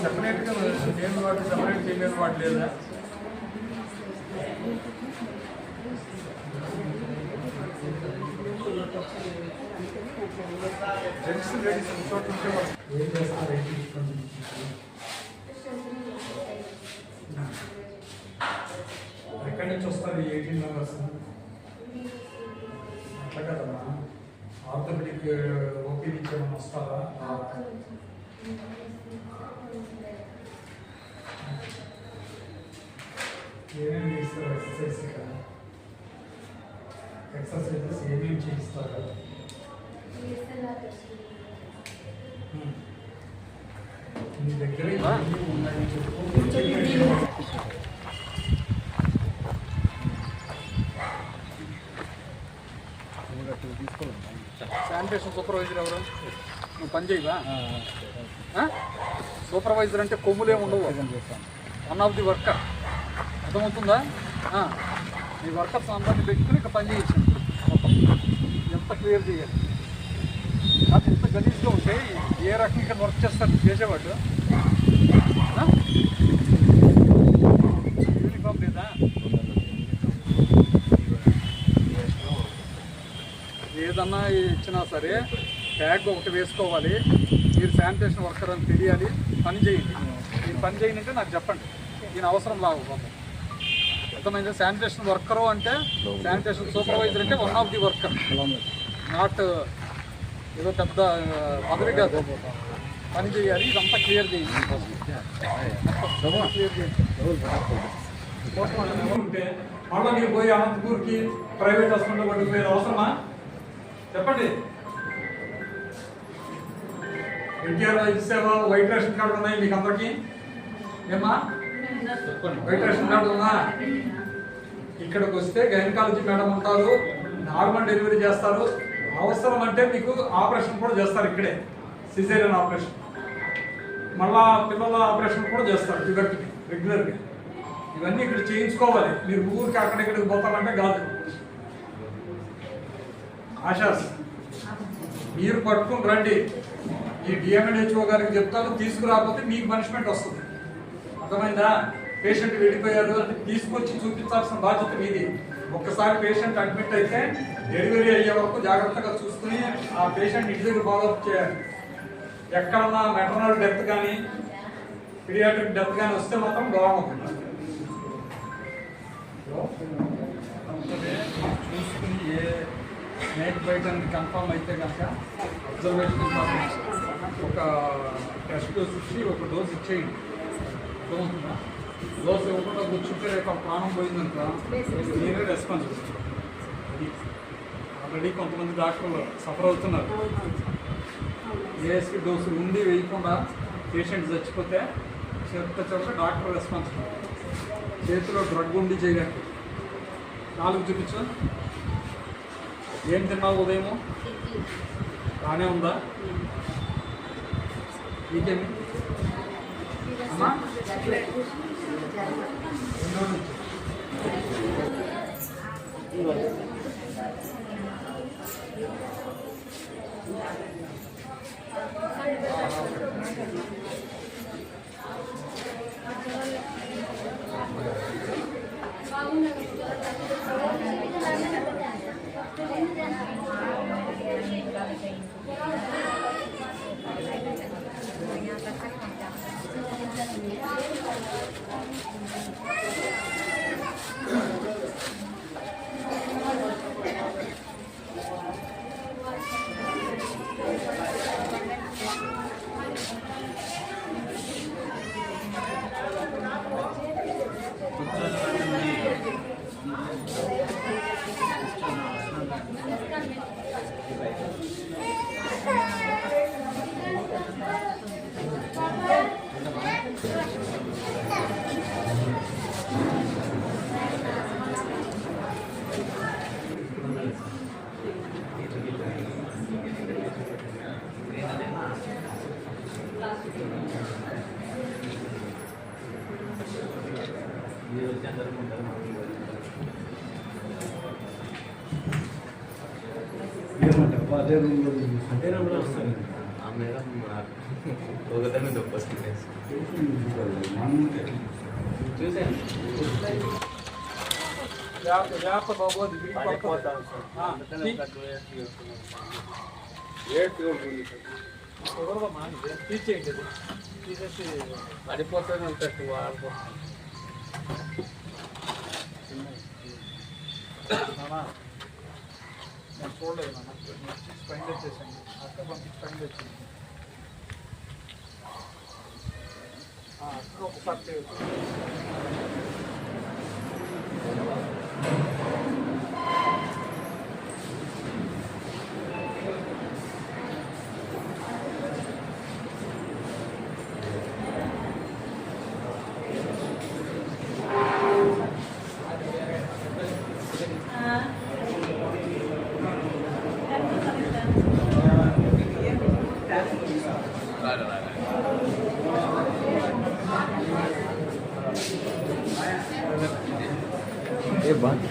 సపరేట్గా నేను వాటి సపరేట్ చేయలేని వాటి లేదా జెంట్స్ లేడీస్ చోట ఉంటే వాళ్ళు ఏం చేస్తారు నుంచి వస్తారు ఎయిటీన్ మెంబర్స్ అట్లా కదమ్మా. ఆర్థోపెడిక్ ఓపీ నుంచి ఏమైనా వస్తారా ఏమేమి చేస్తారు ఎక్సర్సైజ్ ఎక్సర్సైజెస్ ఏమేమి చేయిస్తారు. మీ దగ్గర ఉన్నాయని చెప్పు. శానిటేషన్ సూపర్వైజర్ ఎవరు? నువ్వు పని చేయవా? సూపర్వైజర్ అంటే కొమ్ములే ఉండవు. వన్ ఆఫ్ ది వర్కర్ అర్థమవుతుందా. నీ వర్కర్స్ అందరినీ పెట్టుకుని ఇక పని మొత్తం. ఎంత క్లియర్ చేయాలి? అది ఎంత గలీజ్గా ఉంటే ఏ రకంగా వర్క్ చేస్తారు? చేసేవాడు? యూనిఫామ్ లేదా? ఏదన్నా ఇచ్చినా సరే ట్యాగ్ ఒకటి వేసుకోవాలి. మీరు శానిటేషన్ వర్కర్ అని తెలియాలి. పని చేయండి. మీరు పని చేయండి అంటే నాకు చెప్పండి. దీని అవసరం లాగ అర్థమైంది? శానిటేషన్ వర్కరు అంటే శానిటేషన్ సూపర్వైజర్ అంటే one of the worker not ఏదో పెద్ద పదవి కాదు పని చేయాలి. ఇదంతా క్లియర్ చేయండి. క్లియర్ చేయండి. మళ్ళీ పోయి అనంతపూర్కి ప్రైవేట్ హాస్పిటల్ పట్టుకుపోయిన అవసరమా? చెప్పండి. ఎన్టీఆర్ సేవ వైట్ రేషన్ కార్డు ఉన్నాయి మీకు అందరికీ? ఏమా వైట్ రేషన్ కార్డు ఉందా? ఇక్కడికి వస్తే గైనకాలజీ మేడం ఉంటారు. నార్మల్ డెలివరీ చేస్తారు. అవసరం అంటే మీకు ఆపరేషన్ కూడా చేస్తారు ఇక్కడే. సిజేరియన్ ఆపరేషన్ మళ్ళా పిల్లల ఆపరేషన్ కూడా చేస్తారు ట్యూబర్కి రెగ్యులర్గా ఇవన్నీ ఇక్కడ చేయించుకోవాలి. మీరు ఊరికి అక్కడిక్కడికి పోతారంటే కాదు. ఆశాస్ మీరు పట్టుకుని రండి. ఈ డిఎంఎన్హెచ్ఓ గారికి చెప్తాను తీసుకురాకపోతే మీకు పనిష్మెంట్ వస్తుంది. అర్థమైందా? పేషెంట్ వెళ్ళిపోయారు అంటే తీసుకొచ్చి చూపించాల్సిన బాధ్యత మీది. ఒక్కసారి పేషెంట్ అడ్మిట్ అయితే డెలివరీ అయ్యే వరకు జాగ్రత్తగా చూసుకుని ఆ పేషెంట్ ఇంటి దగ్గర ఫాలోఅప్ చేయాలి. ఎక్కడన్నా మెటర్నల్ డెత్ కానీ పిడియాట్రిక్ డెత్ కానీ వస్తే మాత్రం బాగుంటుంది. నైట్ బయట కన్ఫామ్ కన్ఫర్మ్ అయితే కనుక అబ్జర్వేషన్ ఒక టెస్ట్ డోస్ ఇచ్చి ఒక డోస్ ఇచ్చేయండి. డోస్ ఇవ్వకుండా కూర్చుంటే ఒక ప్రాణం పోయిందంట. నేనే రెస్పాన్సిబిలిటీ ఆల్రెడీ కొంతమంది డాక్టర్లు సఫర్ అవుతున్నారు. ఏఎస్పీ డోసులు ఉండి వేయకుండా పేషెంట్ చచ్చిపోతే చెత్త చెప్తే డాక్టర్ రెస్పాన్సిబిలిటీ చేతిలో డ్రగ్ ఉండి చేయడానికి. నాలుగు చూపించు. ఏం తిన్నావు ఉదయము? బాగానే ఉందా? నీకేమి? అమ్మా? అదే రూమ్లో అదే రూమ్లో వస్తాను ఆ మేడం ఒకదాన్ని చూసాను జాగ్రత్త బాబు పడుతుంది. పడిపోతాను తీసేయండి. తీసేసి నేను చూడలేదు నాన్న. నేను తీసి అక్క తెచ్చేసాను. అక్కడ పంపించి పైన తెచ్చాను ఆ, ఒకసారి చేయొచ్చు.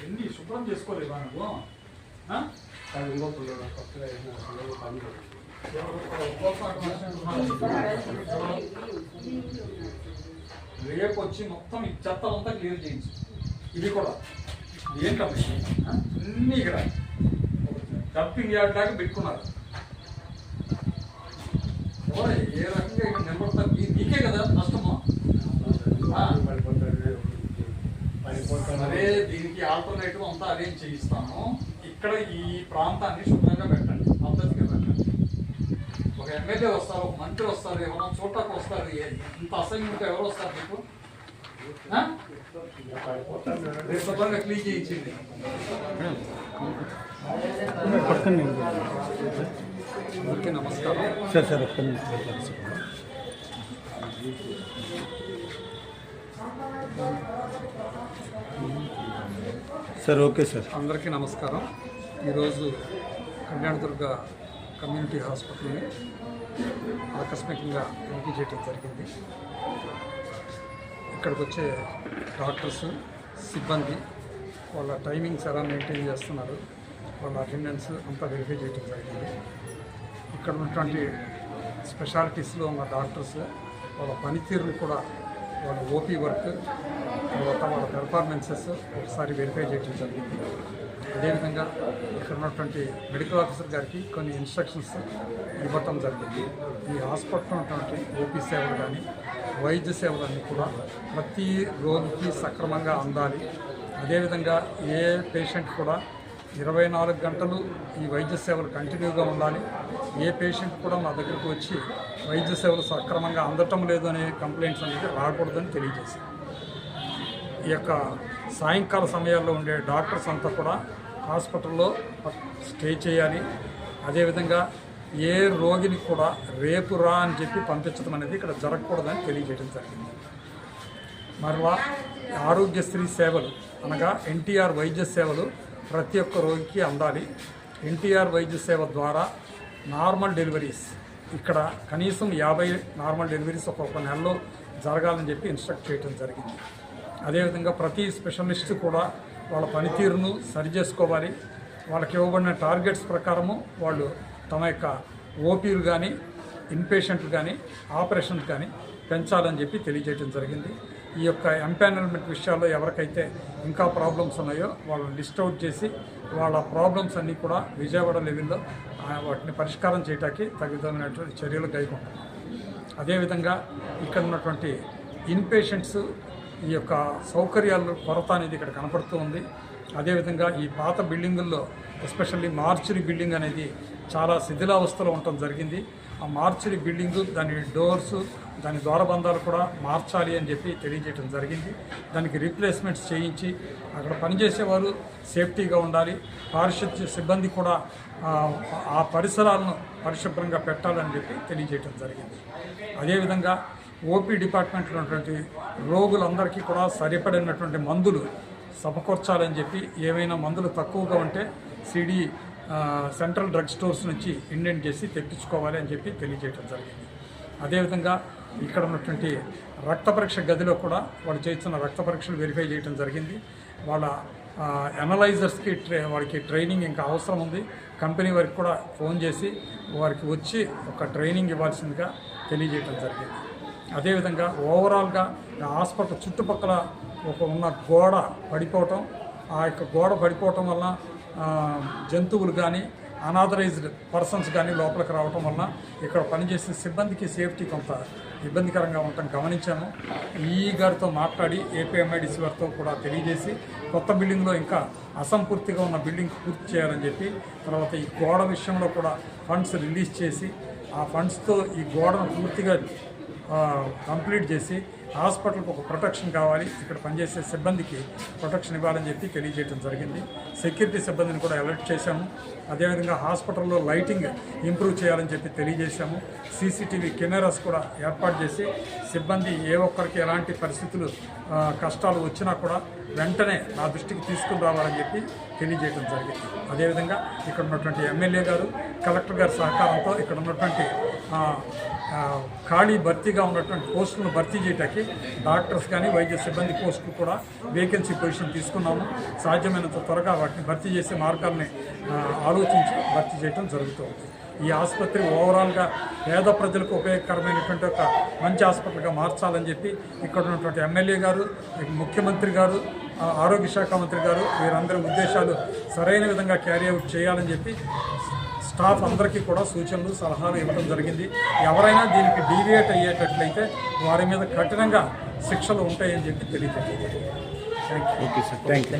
ఎన్ని శుభ్రం చేసుకోలేవా నువ్వు రేపు వచ్చి మొత్తం ఈ చెత్తలంతా క్లియర్ చేయించు ఇది కూడా ఏంటంటే అన్నీ ఇక్కడ. డంపింగ్ యార్డ్ లాగా పెట్టుకున్నారు. ఎవరు ఏ రకంగా ఇక్కడ నిలబడతారు నీ- నీకే కదా నష్టము పడిపోతాడు అదే దీనికి ఆల్టర్నేటివ్ అంతా అరేంజ్ చేయిస్తాను ఇక్కడ ఈ ప్రాంతాన్ని శుభ్రంగా పెట్టండి. పద్ధతిగా పెట్టండి. ఒక ఎమ్మెల్యే వస్తారు ఒక మంత్రి వస్తారు ఎవరో చూడటానికి వస్తారు ఇంత అసైన్మెంట్ ఎవరు వస్తారు మీకు? అందరికీ నమస్కారం సార్ సార్ ఒక్క సార్ ఓకే సార్. అందరికీ నమస్కారం. ఈరోజు కళ్యాణదుర్గ కమ్యూనిటీ హాస్పిటల్ని ఆకస్మికంగా తనిఖీ చేయడం జరిగింది. ఇక్కడికి వచ్చే డాక్టర్స్ సిబ్బంది వాళ్ళ టైమింగ్స్ ఎలా మెయింటైన్ చేస్తున్నారు వాళ్ళ అటెండెన్స్ అంతా వెరిఫై చేయడం జరిగింది. ఇక్కడ ఉన్నటువంటి స్పెషాలిటీస్లో ఉన్న డాక్టర్స్ వాళ్ళ పనితీరుని కూడా వాళ్ళ ఓపీ వర్క్ తర్వాత వాళ్ళ పెర్ఫార్మెన్సెస్ ఒకసారి వెరిఫై చేయడం జరిగింది. అదేవిధంగా ఇక్కడ ఉన్నటువంటి మెడికల్ ఆఫీసర్ గారికి కొన్ని ఇన్స్ట్రక్షన్స్ ఇవ్వటం జరిగింది. ఈ హాస్పిటల్ ఉన్నటువంటి ఓపీ సేవలు కానీ వైద్య సేవలన్నీ కూడా ప్రతి రోగికి సక్రమంగా అందాలి. అదేవిధంగా ఏ పేషెంట్ కూడా ఇరవై నాలుగు గంటలు ఈ వైద్య సేవలు కంటిన్యూగా ఉండాలి. ఏ పేషెంట్ కూడా మా దగ్గరకు వచ్చి వైద్య సేవలు సక్రమంగా అందటం లేదు అనే కంప్లైంట్స్ అనేది రాకూడదని తెలియజేశారు ఈ యొక్క సాయంకాల సమయాల్లో ఉండే డాక్టర్స్ అంతా కూడా హాస్పిటల్లో స్టే చేయాలి. అదేవిధంగా ఏ రోగిని కూడా రేపు రా అని చెప్పి పంపించడం అనేది ఇక్కడ జరగకూడదని తెలియజేయడం జరిగింది. మరలా ఆరోగ్యశ్రీ సేవలు అనగా ఎన్టీఆర్ వైద్య సేవలు ప్రతి ఒక్క రోగికి అందాలి. ఎన్టీఆర్ వైద్య సేవ ద్వారా నార్మల్ డెలివరీస్ ఇక్కడ కనీసం యాభై నార్మల్ డెలివరీస్ ఒక్కొక్క నెలలో జరగాలని చెప్పి ఇన్స్ట్రక్ట్ చేయడం జరిగింది. అదేవిధంగా ప్రతి స్పెషలిస్ట్ కూడా వాళ్ళ పనితీరును సరి చేసుకోవాలి వాళ్ళకి ఇవ్వబడిన టార్గెట్స్ ప్రకారము వాళ్ళు తమ యొక్క ఓపీలు కానీ ఇన్పేషెంట్లు కానీ ఆపరేషన్స్ కానీ పెంచాలని చెప్పి తెలియజేయడం జరిగింది. ఈ యొక్క ఎంపానల్మెంట్ విషయాల్లో ఎవరికైతే ఇంకా ప్రాబ్లమ్స్ ఉన్నాయో వాళ్ళని లిస్ట్ అవుట్ చేసి వాళ్ళ ప్రాబ్లమ్స్ అన్నీ కూడా విజయవాడ లెవెల్లో ఆ, వాటిని పరిష్కారం చేయడానికి తగినటువంటి చర్యలు కైకుంటున్నాం అదేవిధంగా ఇక్కడ ఉన్నటువంటి ఇన్పేషెంట్స్ ఈ యొక్క సౌకర్యాల కొరత అనేది ఇక్కడ కనపడుతూ ఉంది. అదేవిధంగా ఈ పాత బిల్డింగుల్లో ఎస్పెషల్లీ మార్చురీ బిల్డింగ్ అనేది చాలా శిథిలావస్థలో ఉండటం జరిగింది. ఆ మార్చురీ బిల్డింగు దాని డోర్స్ దాని ద్వారబంధాలు కూడా మార్చాలి అని చెప్పి తెలియజేయడం జరిగింది. దానికి రీప్లేస్మెంట్స్ చేయించి అక్కడ పనిచేసేవారు సేఫ్టీగా ఉండాలి. పారిశుద్ధ్య సిబ్బంది కూడా ఆ, ఆ పరిసరాలను పరిశుభ్రంగా పెట్టాలని చెప్పి తెలియజేయడం జరిగింది. అదేవిధంగా ఓపీ డిపార్ట్మెంట్లో ఉన్నటువంటి రోగులందరికీ కూడా సరిపడినటువంటి మందులు సమకూర్చాలని చెప్పి ఏమైనా మందులు తక్కువగా ఉంటే సిడి సెంట్రల్ డ్రగ్ స్టోర్స్ నుంచి ఇండెంట్ చేసి తెప్పించుకోవాలి అని చెప్పి తెలియజేయడం జరిగింది. అదేవిధంగా ఇక్కడ ఉన్నటువంటి రక్త పరీక్ష గదిలో కూడా వాళ్ళు చేస్తున్న రక్త పరీక్షలు వెరిఫై చేయడం జరిగింది. వాళ్ళ ఎనలైజర్స్కి ట్రే వాడికి ట్రైనింగ్ ఇంకా అవసరం ఉంది. కంపెనీ వారికి కూడా ఫోన్ చేసి వారికి వచ్చి ఒక ట్రైనింగ్ ఇవ్వాల్సిందిగా తెలియజేయడం జరిగింది. అదేవిధంగా ఓవరాల్గా ఆసుపత్రి హాస్పిటల్ చుట్టుపక్కల ఒక ఉన్న గోడ పడిపోవటం ఆ యొక్క గోడ పడిపోవటం వల్ల జంతువులు కానీ అనాథరైజ్డ్ పర్సన్స్ కానీ లోపలికి రావటం వలన ఇక్కడ పనిచేసే సిబ్బందికి సేఫ్టీ కొంత ఇబ్బందికరంగా ఉండటం గమనించాను. ఈ గారితో మాట్లాడి ఏపీఎంఐడిసి వారితో కూడా తెలియజేసి కొత్త బిల్డింగ్లో ఇంకా అసంపూర్తిగా ఉన్న బిల్డింగ్ పూర్తి చేయాలని చెప్పి తర్వాత ఈ గోడ విషయంలో కూడా ఫండ్స్ రిలీజ్ చేసి ఆ ఫండ్స్తో ఈ గోడను పూర్తిగా కంప్లీట్ చేసి హాస్పిటల్కి ఒక ప్రొటెక్షన్ కావాలి. ఇక్కడ పనిచేసే సిబ్బందికి ప్రొటెక్షన్ ఇవ్వాలని చెప్పి తెలియజేయడం జరిగింది. సెక్యూరిటీ సిబ్బందిని కూడా అలర్ట్ చేశాము. అదేవిధంగా హాస్పిటల్లో లైటింగ్ ఇంప్రూవ్ చేయాలని చెప్పి తెలియజేశాము. సీసీటీవీ కెమెరాస్ కూడా ఏర్పాటు చేసి సిబ్బంది ఏ ఒక్కరికి ఎలాంటి పరిస్థితులు కష్టాలు వచ్చినా కూడా వెంటనే నా దృష్టికి తీసుకుని రావాలని చెప్పి తెలియజేయడం జరిగింది. అదేవిధంగా ఇక్కడ ఉన్నటువంటి ఎమ్మెల్యే గారు కలెక్టర్ గారి సహకారంతో ఇక్కడ ఉన్నటువంటి ఖాళీ భర్తీగా ఉన్నటువంటి పోస్టులను భర్తీ చేయటానికి డాక్టర్స్ కానీ వైద్య సిబ్బంది పోస్టులు కూడా వేకెన్సీ పొజిషన్ తీసుకున్నాము. సాధ్యమైనంత త్వరగా వాటిని భర్తీ చేసే మార్గాల్ని ఆలోచించి భర్తీ చేయడం జరుగుతుంది. ఈ ఆసుపత్రి ఓవరాల్గా పేద ప్రజలకు ఉపయోగకరమైనటువంటి ఒక మంచి హాస్పిటల్గా మార్చాలని చెప్పి ఇక్కడ ఉన్నటువంటి ఎమ్మెల్యే గారు ముఖ్యమంత్రి గారు ఆరోగ్య శాఖ మంత్రి గారు వీరందరి ఉద్దేశాలు సరైన విధంగా క్యారీ అవుట్ చేయాలని చెప్పి స్టాఫ్ అందరికీ కూడా సూచనలు సలహాలు ఇవ్వడం జరిగింది. ఎవరైనా దీనికి డీవియేట్ అయ్యేటట్లయితే వారి మీద కఠినంగా శిక్షలు ఉంటాయని చెప్పి తెలియజేయండి thank you okay sir thank you